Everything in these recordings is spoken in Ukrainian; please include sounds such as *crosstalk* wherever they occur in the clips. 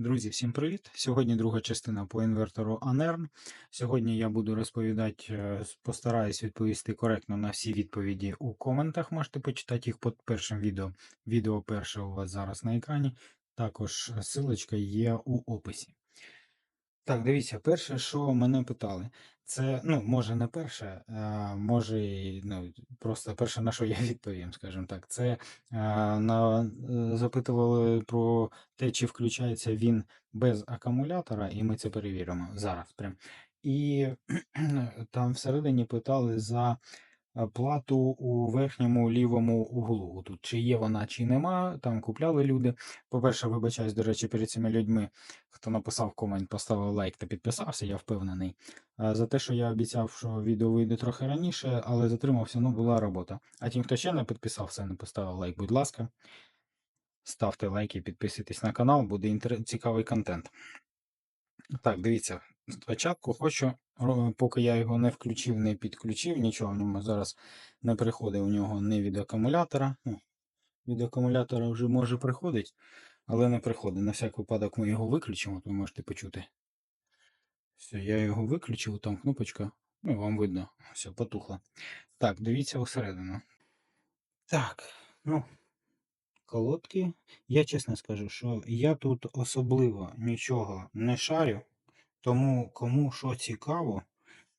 Друзі, всім привіт! Сьогодні друга частина по інвертору ANERN. Сьогодні я буду розповідати, е, постараюсь відповісти коректно на всі відповіді у коментах. Можете почитати їх під першим відео. Відео перше у вас зараз на екрані. Також силочка є у описі. Так, дивіться, перше, що мене питали, це, ну, може, не перше, а може, ну, просто перше, на що я *laughs* відповім, скажімо так, це а, на, е, запитували про те, чи включається він без акумулятора, і ми це перевіримо зараз. Прям. І *clears throat* там всередині питали за плату у верхньому лівому углу. Тут чи є вона, чи нема. Там купляли люди. По-перше, вибачаюсь, до речі, перед цими людьми, хто написав комент, поставив лайк та підписався, я впевнений. За те, що я обіцяв, що відео вийде трохи раніше, але затримався, ну була робота. А тим, хто ще не підписався, не поставив лайк, будь ласка. Ставте лайки, підписуйтесь на канал, буде інтер... цікавий контент. Так, дивіться, спочатку хочу, поки я його не включив, не підключив, нічого в ньому зараз не приходить у нього не від акумулятора. Ну, від акумулятора вже може приходить, але не приходить. На всяк випадок ми його виключимо, от ви можете почути. Все, я його виключив, там кнопочка, ну, вам видно, все, потухло. Так, дивіться усередину. Так, ну, колодки. Я чесно скажу, що я тут особливо нічого не шарю, тому кому що цікаво,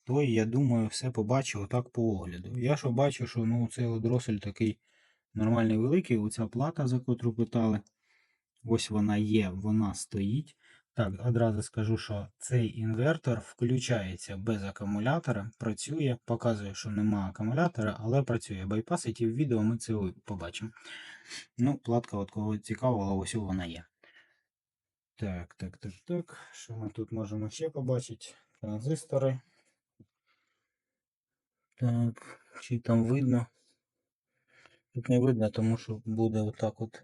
той, я думаю, все побачив отак по огляду. Я що бачу, що ну, цей дросель такий нормальний великий, оця плата, за котру питали. Ось вона є, вона стоїть. Так, одразу скажу, що цей інвертор включається без акумулятора, працює, показує, що нема акумулятора, але працює. Байпасить і в відео ми це побачимо. Ну, платка, от кого цікавила, ось вона є. Так, так, так, так. Що ми тут можемо ще побачити? Транзистори. Так, чи там видно? Тут не видно, тому що буде отак от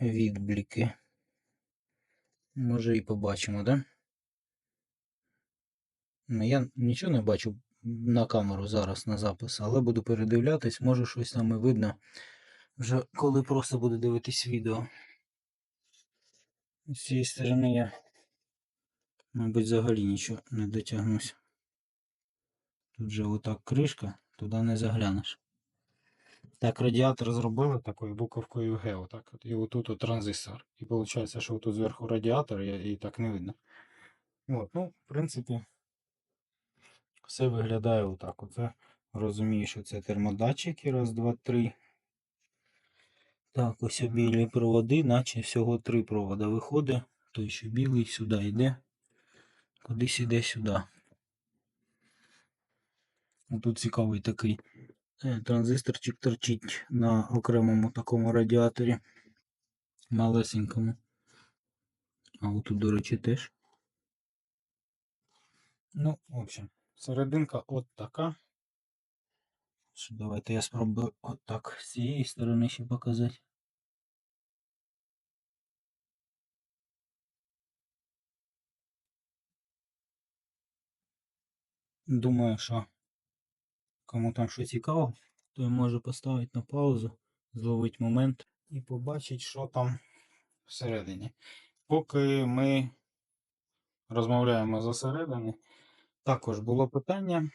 відбліки. Може і побачимо, да? Ну, Я нічого не бачу на камеру зараз на запис, але буду передивлятись, може щось там видно. Вже коли просто буду дивитись відео. З цієї сторони я, мабуть, взагалі нічого не дотягнусь. Тут же отак кришка, туди не заглянеш. Так, радіатор зробили такою буковкою Г, отак от. І отут от транзистор. І виходить, що тут зверху радіатор, і так не видно. От, ну, в принципі, все виглядає отак. Оце розумію, що це термодатчики. Раз, два, три. Так, ось білі проводи, наче всього три провода виходить. Той, що білий, сюди йде. Кудись іде сюди. Тут цікавий такий е, транзисторчик торчить на окремому такому радіаторі. Малесенькому. А отут, до речі, теж. Ну, в общем, серединка от така. Давайте я спробую от так з цієї сторони ще показати. Думаю, що кому там що цікаво, той може поставити на паузу, зловити момент і побачить, що там всередині. Поки ми розмовляємо засередини, також було питання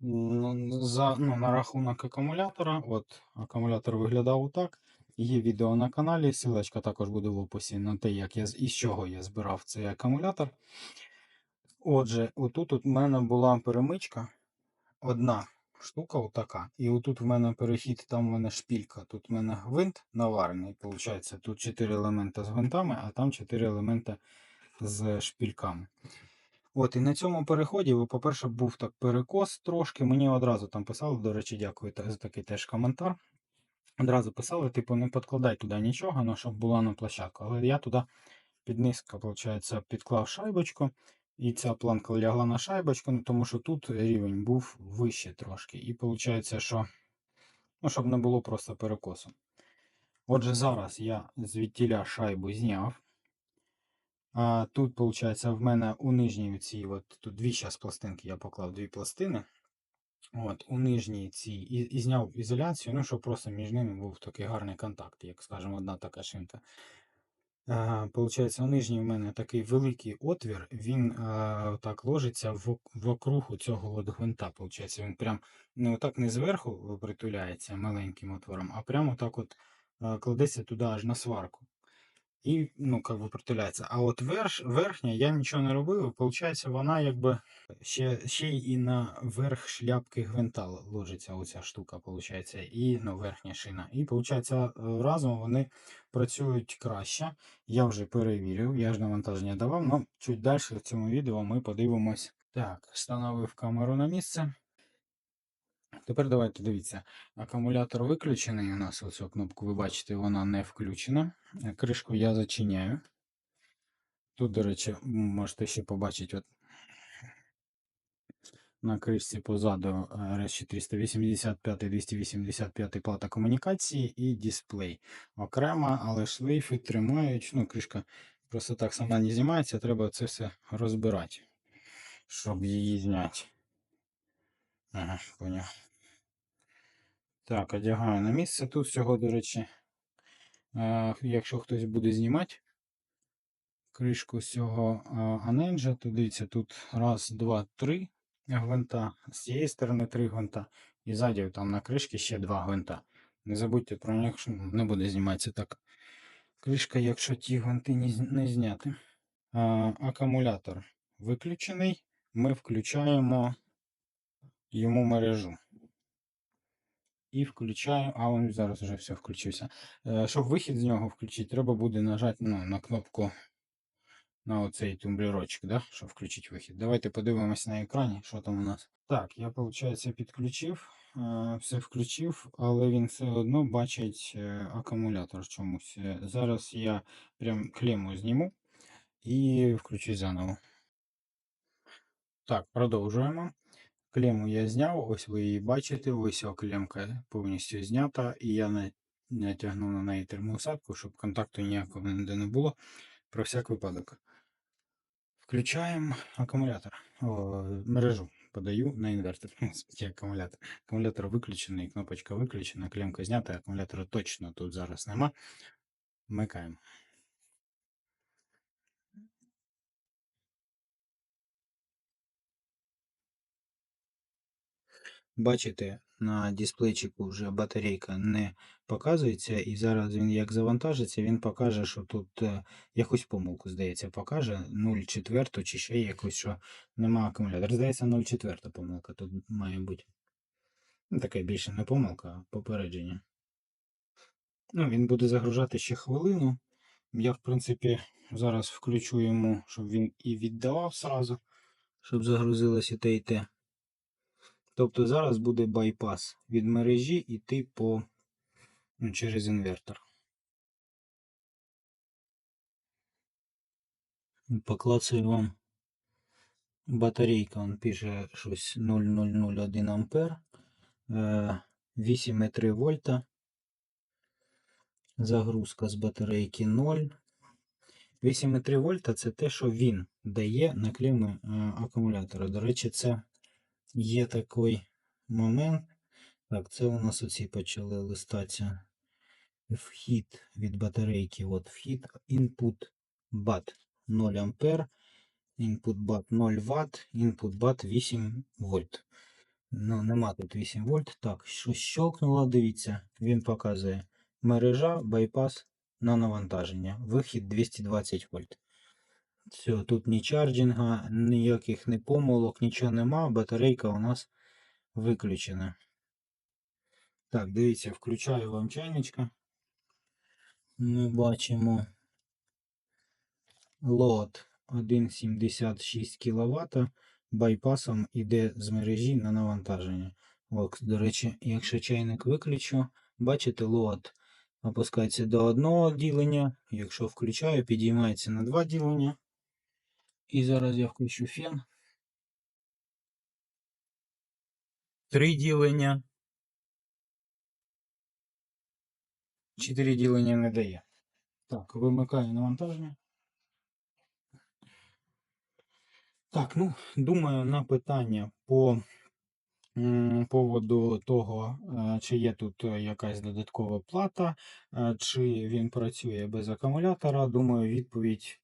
за, ну, на рахунок акумулятора. От акумулятор виглядав отак. Є відео на каналі, ссылочка також буде в описі на те, як я, із чого я збирав цей акумулятор. Отже, отут от в мене була перемичка, одна штука отака. І отут в мене перехід, там в мене шпілька. Тут в мене гвинт наварений. Получається, тут 4 елемента з гвинтами, а там 4 елемента з шпільками. От, і на цьому переході, по-перше, був так перекос трошки. Мені одразу там писали, до речі, дякую за такий теж коментар. Одразу писали, типу, не підкладай туди нічого, ну, щоб була на площадку. Але я туди під низько, виходить, підклав шайбочку. І ця планка лягла на шайбочку, ну, тому що тут рівень був вище трошки. І виходить, що ну, щоб не було просто перекосу. Отже, зараз я звідтіля шайбу зняв. А тут, виходить, в мене у нижній цій, от тут дві зараз пластинки, я поклав дві пластини. От, у нижній цій і, і зняв ізоляцію, ну, щоб просто між ними був такий гарний контакт, як скажімо, одна така шинка. Ага, Получається, у нижній в мене такий великий отвір, він а, так ложиться вок- вокруг цього от гвинта. Получається, він прям не отак не зверху притуляється маленьким отвором, а прямо так от а, кладеться туди аж на сварку. І, ну, как бы притуляється. А от верш, верхня я нічого не робив, виходить, вона якби ще, ще і на верх шляпки гвинта ложиться оця штука, виходить, і ну, верхня шина. І виходить, разом вони працюють краще. Я вже перевірив, я ж навантаження давав, але чуть далі в цьому відео ми подивимось. Так, встановив камеру на місце. Тепер давайте дивіться. Акумулятор виключений. У нас оцю кнопку ви бачите, вона не включена. Е, Кришку я зачиняю. Тут, до речі, можете ще побачити от на кришці позаду е, RS485-285 плата комунікації і дисплей. Окремо, але шлейфи тримають. Ну, кришка просто так сама не знімається, треба це все розбирати, щоб її зняти. Ага, поняв. Так, одягаю на місце. Тут всього, до речі, е, якщо хтось буде знімати кришку з цього аненджа, то дивіться, тут раз, два, три гвинта. З цієї сторони три гвинта. І ззаді там на кришці ще два гвинта. Не забудьте про них, що не буде зніматися так. Кришка, якщо ті гвинти не, зняти. Акумулятор виключений. Ми включаємо йому мережу. І включаю, а він зараз вже все включився. Щоб вихід з нього включити, треба буде нажати ну, на кнопку на оцей тумблерочок, да? щоб включити вихід. Давайте подивимось на екрані, що там у нас. Так, я, виходить, підключив, е, все включив, але він все одно бачить е, акумулятор чомусь. Зараз я прям клему зніму і включу заново. Так, продовжуємо. Клему я зняв, ось ви її бачите, ось клемка повністю знята, і я на- натягнув на неї термоусадку, щоб контакту ніякого ніде не було. Про всяк випадок. Включаємо акумулятор. О, мережу подаю на інвертор. *laughs* Акумулятор. Акумулятор виключений, кнопочка виключена, клемка знята, акумулятора точно тут зараз нема. Вмикаємо. Бачите, на дисплейчику вже батарейка не показується, і зараз він як завантажиться, він покаже, що тут е, якусь помилку, здається, покаже 0,4 чи ще якусь, що нема акумулятора. Здається, 0,4 помилка тут має бути. Ну, таке більше не помилка, а попередження. Ну, він буде загружати ще хвилину. Я, в принципі, зараз включу йому, щоб він і віддавав сразу, щоб загрузилося те і те. Тобто зараз буде байпас від мережі йти по, ну, через інвертор. Поклацаю вам батарейка, він пише щось 0001 ампер, е, 8,3 вольта. Загрузка з батарейки 0. 8,3 вольта це те, що він дає на клеми е, акумулятора. До речі, це є такий момент. Так, це у нас оці почали листатися. Вхід від батарейки. От вхід, input BAT 0 ампер, input BAT 0 Вт, input BAT 8 вольт. Ну, нема тут 8 вольт. Так, що щелкнуло, дивіться, він показує мережа, байпас на навантаження. Вихід 220 вольт. Все, тут ні чарджинга, ніяких не помилок, нічого нема. Батарейка у нас виключена. Так, дивіться, включаю вам чайничка. Ми бачимо лот 1,76 кВт. Байпасом іде з мережі на навантаження. От, до речі, якщо чайник виключу, бачите, лот опускається до одного ділення. Якщо включаю, підіймається на два ділення. І зараз я включу фен. Три ділення. Чотири ділення не дає. Так, вимикаю навантаження. Так, ну, думаю, на питання по Поводу того, е, чи є тут якась додаткова плата, е, чи він працює без акумулятора, думаю, відповідь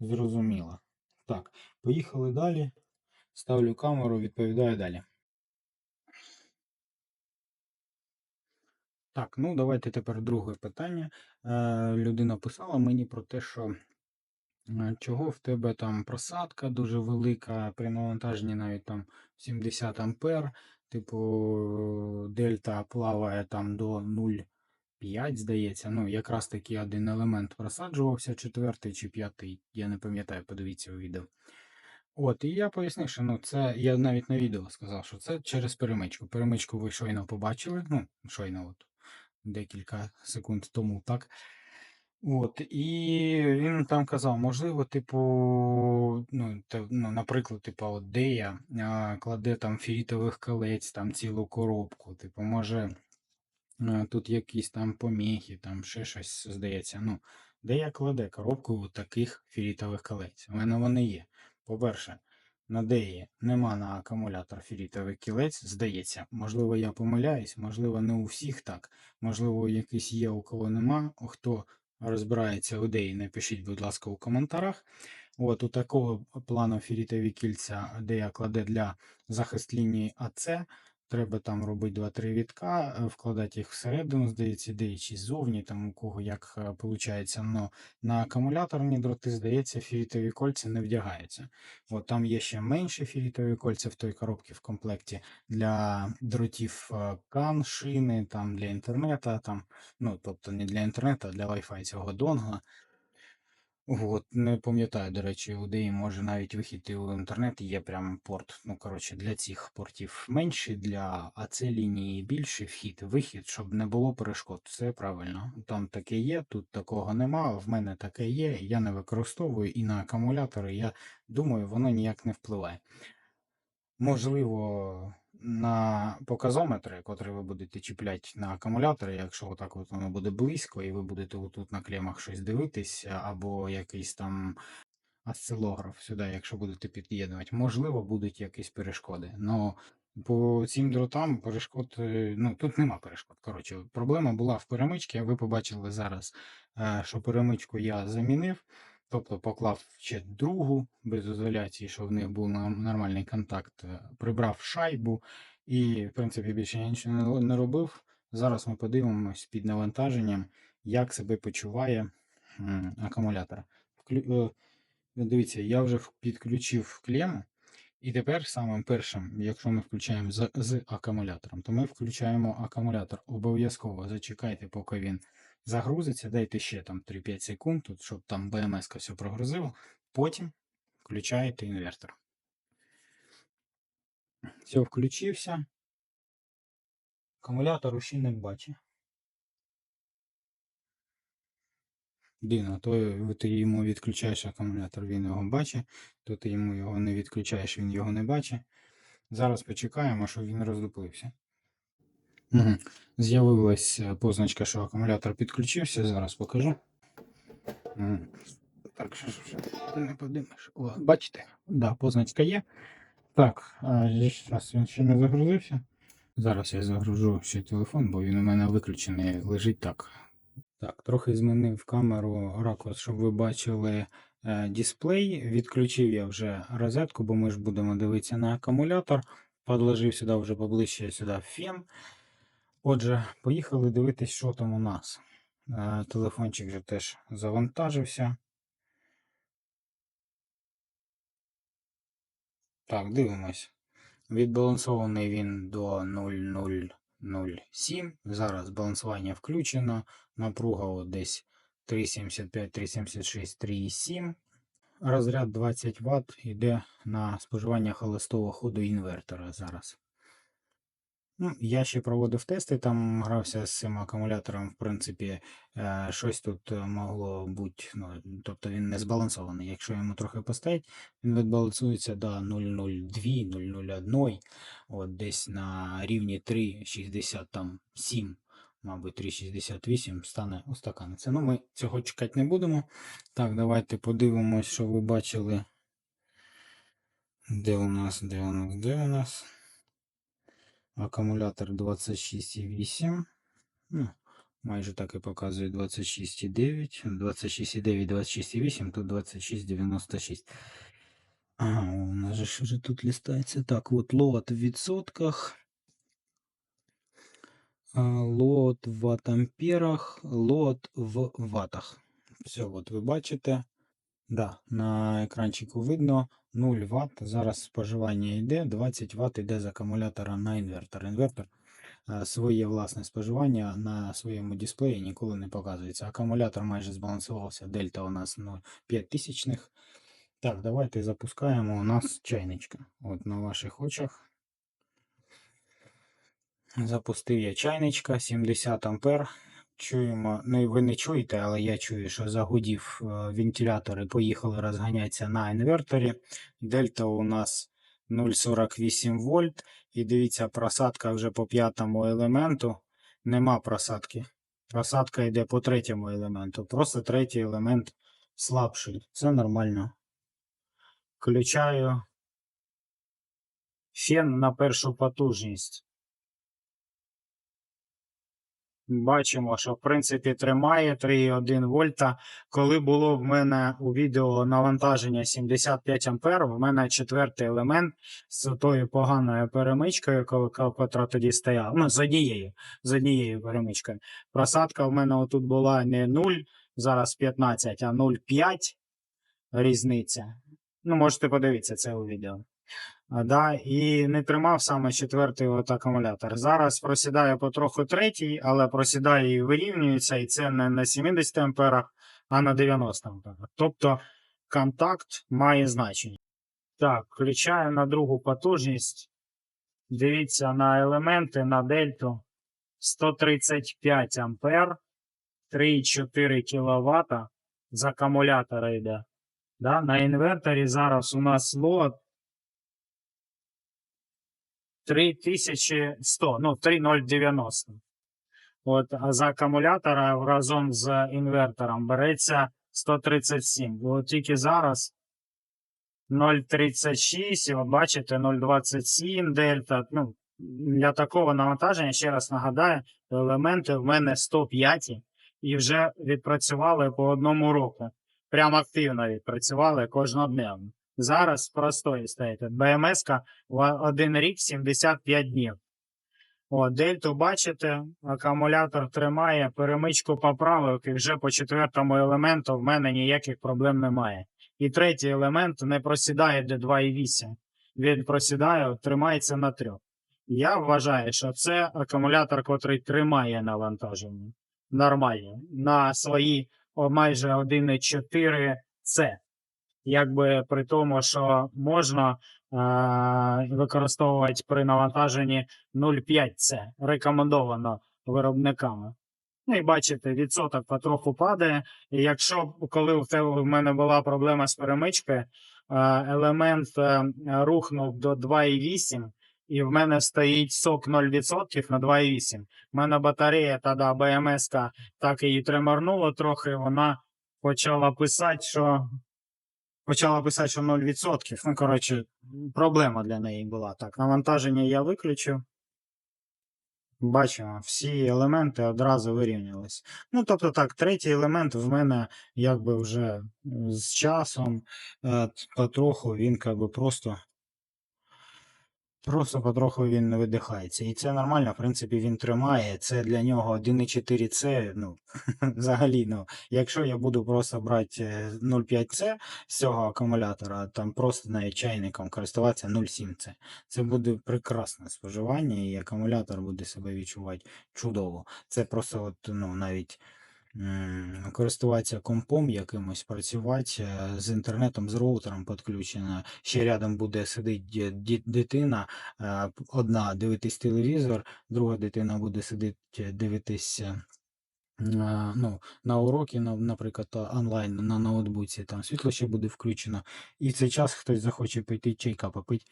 зрозуміла. Так, поїхали далі. Ставлю камеру, відповідаю далі. Так, ну давайте тепер друге питання. Е, людина писала мені про те, що е, чого в тебе там просадка дуже велика, при навантаженні навіть там 70 ампер, типу дельта плаває там до 0,5, здається. Ну, якраз таки один елемент просаджувався, четвертий чи п'ятий, я не пам'ятаю, подивіться у відео. От, і я пояснив, що ну, це я навіть на відео сказав, що це через перемичку. Перемичку ви щойно побачили. Ну, щойно, от декілька секунд тому, так. От, і він там казав, можливо, типу, ну, те, ну наприклад, типу, от Дея кладе там фірітових колець, там цілу коробку. Типу, може, тут якісь там поміхи, там ще щось здається. Ну, Дея кладе коробку таких фірітових колець. У мене вони є. По-перше, на Деї нема на акумулятор фірітовий кілець, здається. Можливо, я помиляюсь, можливо, не у всіх так. Можливо, якийсь є, у кого нема. Хто розбирається в ідеї, напишіть, будь ласка, у коментарях. От у такого плану фірітові кільця, де я кладе для захист лінії АЦ. Треба там робити 2-3 вітка, е, вкладати їх всередину, здається, деячі ззовні, там у кого як виходить. Но на акумуляторні дроти, здається, фірітові кольця не вдягаються. От Там є ще менші фірітові кольця в той коробці в комплекті для дротів кан, шини, там для інтернету, там, ну, тобто не для інтернету, а для Wi-Fi цього донгла. От, не пам'ятаю, до речі, у DEI може навіть вихід і в інтернет є прям порт. Ну, коротше, для цих портів менший, для АЦ лінії більший вхід, вихід, щоб не було перешкод. Все правильно. Там таке є, тут такого нема, в мене таке є, я не використовую і на акумулятори, я думаю, воно ніяк не впливає. Можливо, на показометри, котрі ви будете чіпляти на акумулятори, якщо отак от воно буде близько, і ви будете отут на клемах щось дивитись, або якийсь там осцилограф сюди, якщо будете під'єднувати, можливо, будуть якісь перешкоди. Но по цим дротам перешкод, е, ну тут нема перешкод. Коротше, проблема була в перемичці. Ви побачили зараз, е, що перемичку я замінив. Тобто поклав ще другу без ізоляції, щоб в них був нормальний контакт, е, прибрав шайбу і, в принципі, більше нічого не робив. Зараз ми подивимось під навантаженням, як себе почуває акумулятор. Дивіться, я вже підключив клему. І тепер самим першим, якщо ми включаємо з, з акумулятором, то ми включаємо акумулятор. Обов'язково зачекайте, поки він загрузиться. Дайте ще там 3-5 секунд, тут, щоб там БМС все прогрузило. Потім включаєте інвертор. Все, включився. Акумулятор ще не бачить. Дивно, то ти йому відключаєш акумулятор, він його бачить, то ти йому його не відключаєш, він його не бачить. Зараз почекаємо, щоб він роздуплився. Угу. З'явилася позначка, що акумулятор підключився. Зараз покажу. Угу. Так, що ж не подимеш. О, бачите? Да, позначка є. Так, зараз він ще не загрузився. Зараз я загружу ще телефон, бо він у мене виключений, лежить так. Так, трохи змінив камеру ракурс, щоб ви бачили е, дисплей. Відключив я вже розетку, бо ми ж будемо дивитися на акумулятор. Подложив сюди вже поближче сюди фен. Отже, поїхали дивитися, що там у нас. Е, телефончик вже теж завантажився. Так, дивимось. Відбалансований він до 0,0. 0,7. Зараз балансування включено. Напруга десь 3,75, 3,76, 3,7. Розряд 20 Вт йде на споживання холостого ходу інвертора зараз. Ну, Я ще проводив тести, там грався з цим акумулятором, в принципі, е, щось тут е, могло бути, ну, тобто він не збалансований. Якщо йому трохи поставити, він відбалансується до 0,02, 0,01, от десь на рівні 3,67, мабуть, 3,68 стане устаканиться. Ну, ми цього чекати не будемо. Так, давайте подивимось, що ви бачили. Де у нас, де у нас, де у нас? Акумулятор 26,8. Ну, майже так і показує 26,9, 26,9, 26,8, тут 26,96. Ага, у нас же ж тут листається? Так, от лот в відсотках. Лот в ватт-амперах, лот в ватах. Все, от ви бачите. Да, на екранчику видно 0 Вт. Зараз споживання йде, 20 Вт йде з акумулятора на інвертор. Інвертор е, своє власне споживання на своєму дисплеї ніколи не показується. Акумулятор майже збалансувався. Дельта у нас 0,5 тисячних. Так, давайте запускаємо у нас чайничка. От на ваших очах. Запустив я чайничка 70 ампер. Чуємо, ну ви не чуєте, але я чую, що загудів е, вентилятори поїхали розганятися на інверторі. Дельта у нас 0,48 вольт. І дивіться, просадка вже по п'ятому елементу. Нема просадки. Просадка йде по третьому елементу. Просто третій елемент слабший. Це нормально. Включаю фен на першу потужність. Бачимо, що в принципі тримає 3,1 вольта. Коли було в мене у відео навантаження 75 ампер, в мене четвертий елемент з тою поганою перемичкою, ко- ко- тоді стояла. Ну, з однією, з однією перемичкою. Просадка в мене отут була не 0, зараз 15, а 0,5 різниця. Ну, можете подивитися це у відео. А, Да, і не тримав саме четвертий от акумулятор. Зараз просідає потроху третій, але просідає і вирівнюється, і це не на 70 амперах, а на 90 амперах. Тобто контакт має значення. Так, включаю на другу потужність. Дивіться на елементи на дельту 135 ампер, 3,4 кВт з акумулятора йде. Да? На інверторі зараз у нас лот 3100, ну 3090. От, а з акумулятора разом з інвертором береться 137. От тільки зараз 0,36, і от бачите, 0,27 дельта. Ну, для такого навантаження, ще раз нагадаю, елементи в мене 105 і вже відпрацювали по одному року. Прям активно відпрацювали кожнодневно. Зараз простої стоїть. БМС-ка один рік 75 днів. О, дельту бачите, акумулятор тримає, перемичку поправив, і вже по четвертому елементу в мене ніяких проблем немає. І третій елемент не просідає до 2,8. Він просідає, тримається на 3. Я вважаю, що це акумулятор, котрий тримає навантаження. Нормально. На свої майже 1,4 С. Якби при тому, що можна е- використовувати при навантаженні 0,5 С. Рекомендовано виробниками. Ну і бачите, відсоток потроху падає. І якщо коли в тебе в мене була проблема з перемичкою, е, елемент е, рухнув до 2,8, і в мене стоїть сок 0% на 2,8. У мене батарея тоді БМС так її треморнуло трохи, вона почала писати, що. Почала писати, що 0%. Ну, коротше, проблема для неї була. Так, навантаження я виключив. Бачимо, всі елементи одразу вирівнялись. Ну, тобто так, третій елемент в мене якби вже з часом е, потроху він якби просто. Просто потроху він не видихається. І це нормально, в принципі, він тримає. Це для нього 1,4 це, ну, *laughs* взагалі, ну, якщо я буду просто брати е, 0,5 це з цього акумулятора, там просто навіть чайником користуватися 0,7 це. Це буде прекрасне споживання, і акумулятор буде себе відчувати чудово. Це просто, от, ну, навіть. М, Користуватися компом якимось, працювати е, з інтернетом, з роутером підключено. Ще рядом буде сидіти дитина, е, одна дивитись телевізор, друга дитина буде сидіти дивитись е, ну, на уроки, наприклад, онлайн на ноутбуці, там світло ще буде включено. І в цей час хтось захоче піти чайка попити,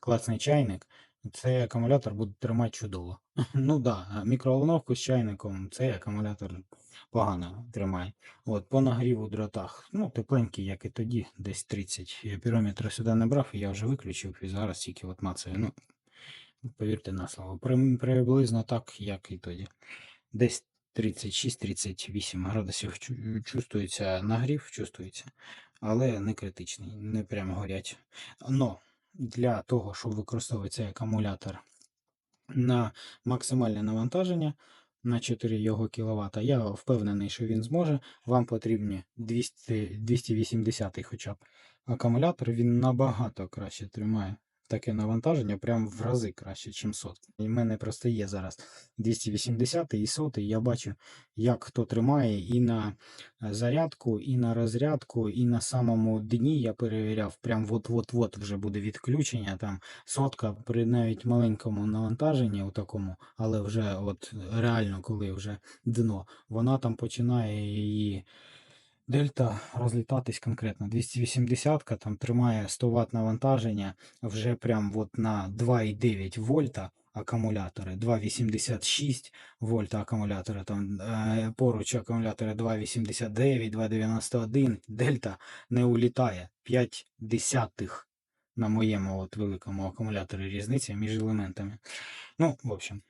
класний чайник. Цей акумулятор буде тримати чудово. *laughs* Ну да, мікроволновку з чайником цей акумулятор погано тримає. От, по нагріву дротах, ну, тепленький, як і тоді, десь 30. Я пірометра сюди не брав, і я вже виключив, і зараз тільки от мацаю. Ну, Повірте на слово. Приблизно так, як і тоді. Десь 36-38 градусів чувствується нагрів, чувствується, але не критичний, не прямо горять. Но для того, щоб використовувати цей акумулятор на максимальне навантаження на 4 його кВт, я впевнений, що він зможе. Вам потрібні 200, 280 хоча б акумулятор, він набагато краще тримає таке навантаження, прям в рази краще, ніж сотка. І в мене просто є зараз 280 і 100, я бачу, як хто тримає і на е, зарядку, і на розрядку, і на самому дні я перевіряв, прям от-от-от вже буде відключення. Там сотка при навіть маленькому навантаженні, у такому, але вже от реально, коли вже дно, вона там починає її. Дельта розлітатись конкретно. 280 там тримає 100 Вт навантаження вже прям от на 2,9 вольта акумулятори, 2,86 вольта акумулятори, там е, поруч акумулятори 2,89, 2,91. Дельта не улітає 5 десятих на моєму от великому акумуляторі різниця між елементами. Ну, в общем.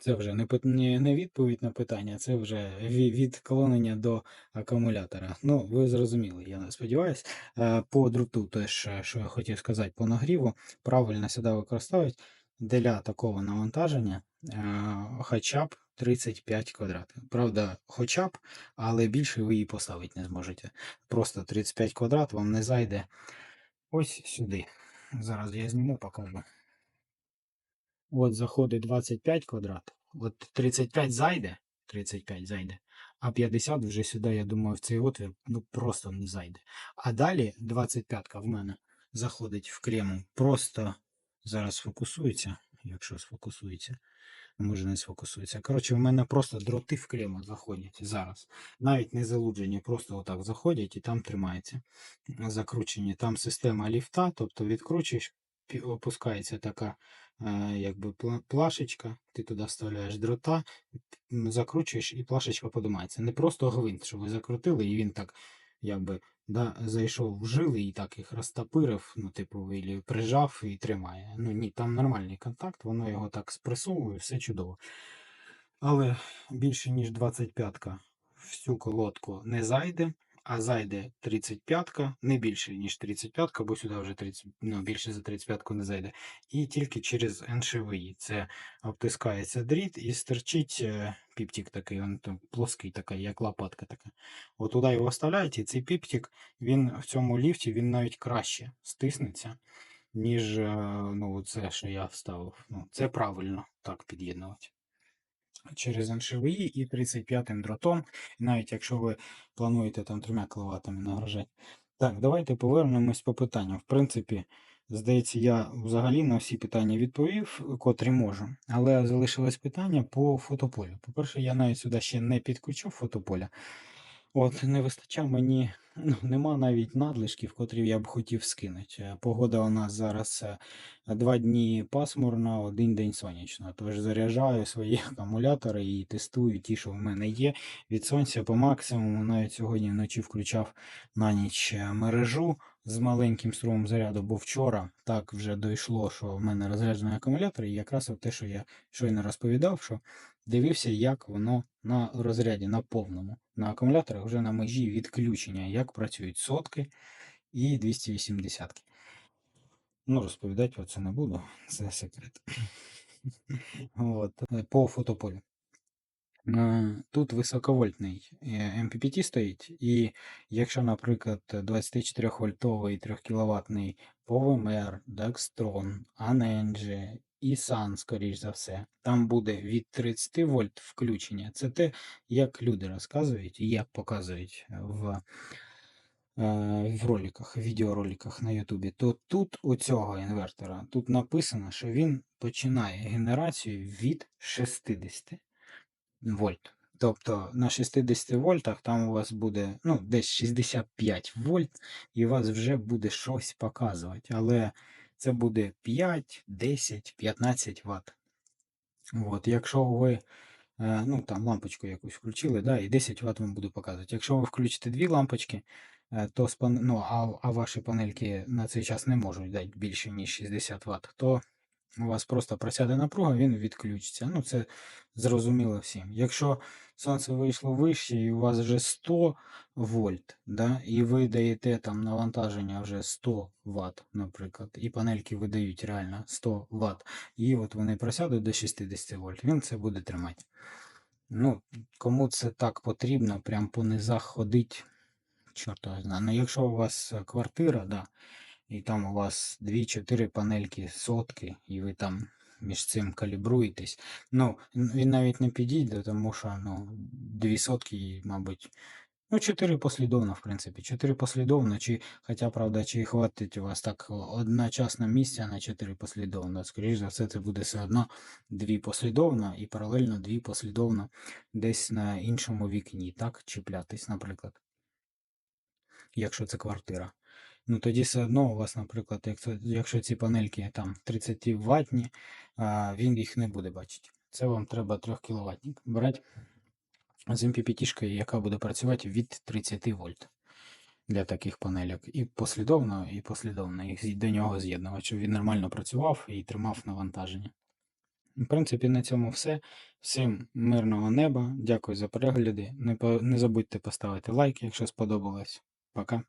Це вже не, не, відповідь на питання, це вже відклонення до акумулятора. Ну, ви зрозуміли, я сподіваюся. Е, По дроту, теж, що я хотів сказати, по нагріву, правильно сюди використовувати для такого навантаження е, хоча б 35 квадратів. Правда, хоча б, але більше ви її поставити не зможете. Просто 35 квадрат вам не зайде ось сюди. Зараз я зніму, покажу. От заходить 25 квадрат. От 35 зайде, 35 зайде, а 50 вже сюди, я думаю, в цей отвір ну просто не зайде. А далі 25 в мене заходить в крему. Просто зараз фокусується, якщо сфокусується, може не сфокусується. Коротше, в мене просто дроти в крему заходять зараз. Навіть не залуджені, просто отак заходять і там тримається. Закручені. Там система ліфта, тобто відкручуєш, опускається така якби плашечка, ти туди вставляєш дрота, закручуєш і плашечка подимається. Не просто гвинт, що ви закрутили, і він так якби да, зайшов в жили і так їх розтопирив, ну, типу, і прижав і тримає. Ну ні, там нормальний контакт, воно його так спресовує, все чудово. Але більше ніж 25-ка всю колодку не зайде, а зайде 35-ка, не більше ніж 35-ка, бо сюди вже 30, ну, більше за 35-ку не зайде. І тільки через НШВІ. Це обтискається дріт і стерчить е, піптик такий, він там плоский такий, як лопатка така. От туди його вставляєте, і цей піптик, він в цьому ліфті він навіть краще стиснеться, ніж е, ну, це, що я вставив. Ну, це правильно так під'єднувати через НШВІ і 35-м дротом, навіть якщо ви плануєте там 3 кВт нагрожати. Так, давайте повернемось по питанням. В принципі, здається, я взагалі на всі питання відповів, котрі можу. Але залишилось питання по фотополю. По-перше, я навіть сюди ще не підключив фотополя. От, не вистачає мені, ну, нема навіть надлишків, котрі я б хотів скинути. Е, Погода у нас зараз е, два дні пасмурна, один день сонячно. Тож заряджаю свої *laughs* акумулятори і тестую ті, що в мене є. Від сонця по максимуму. Навіть сьогодні вночі включав на ніч е, мережу з маленьким струмом заряду, бо вчора так вже дійшло, що в мене розряджений акумулятор, і якраз те, що я щойно розповідав, що дивився, як воно на розряді на повному. На акумуляторах вже на межі відключення, як працюють сотки і 280. Ну, розповідати про це не буду, *laughs* це секрет. *laughs* От. е, По фотополю. Е, Тут високовольтний е, MPPT стоїть, і якщо, наприклад, 24-вольтовий 3 кВт PowerMer, Dextron, Anenji і Sun, скоріш за все, там буде від 30 вольт включення. Це те, як люди розказують і як показують в, е, в роликах, відеороликах на Ютубі, то тут у цього інвертора тут написано, що він починає генерацію від 60 вольт. Тобто на 60 вольтах там у вас буде ну, десь 65 вольт, і у вас вже буде щось показувати. Але це буде 5, 10, 15 Вт. От, якщо ви е, ну, там лампочку якусь включили, да, і 10 Вт вам буде показувати. Якщо ви включите дві лампочки, е, то ну, а, а ваші панельки на цей час не можуть дати більше, ніж 60 Вт, то у вас просто просяде напруга, він відключиться. Ну, це зрозуміло всім. Якщо сонце вийшло вище і у вас вже 100 вольт, да, і ви даєте там навантаження вже 100 Вт, наприклад, і панельки видають реально 100 Вт, і от вони просядуть до 60 вольт, він це буде тримати. Ну, кому це так потрібно, прям по низах ходить, чорт знає. Ну, якщо у вас квартира, да, і там у вас 2-4 панельки сотки, і ви там між цим калібруєтесь. Ну, він навіть не підійде, тому що ну, дві сотки, мабуть. Ну, 4 послідовно, в принципі. 4 послідовно, чи, хоча, правда, чи хватить у вас так одночасно місця на 4 послідовно. Скоріше за все, це буде все одно дві послідовно і паралельно дві послідовно десь на іншому вікні, так, чіплятись, наприклад. Якщо це квартира. Ну тоді все одно у вас, наприклад, якщо, якщо ці панельки там 30 ватні, він їх не буде бачити. Це вам треба 3 кВт брати з MPPT, яка буде працювати від 30 вольт для таких панельок. І послідовно, і послідовно їх до нього з'єднувати, щоб він нормально працював і тримав навантаження. В принципі, на цьому все. Всім мирного неба. Дякую за перегляди. Не забудьте поставити лайк, якщо сподобалось. Пока.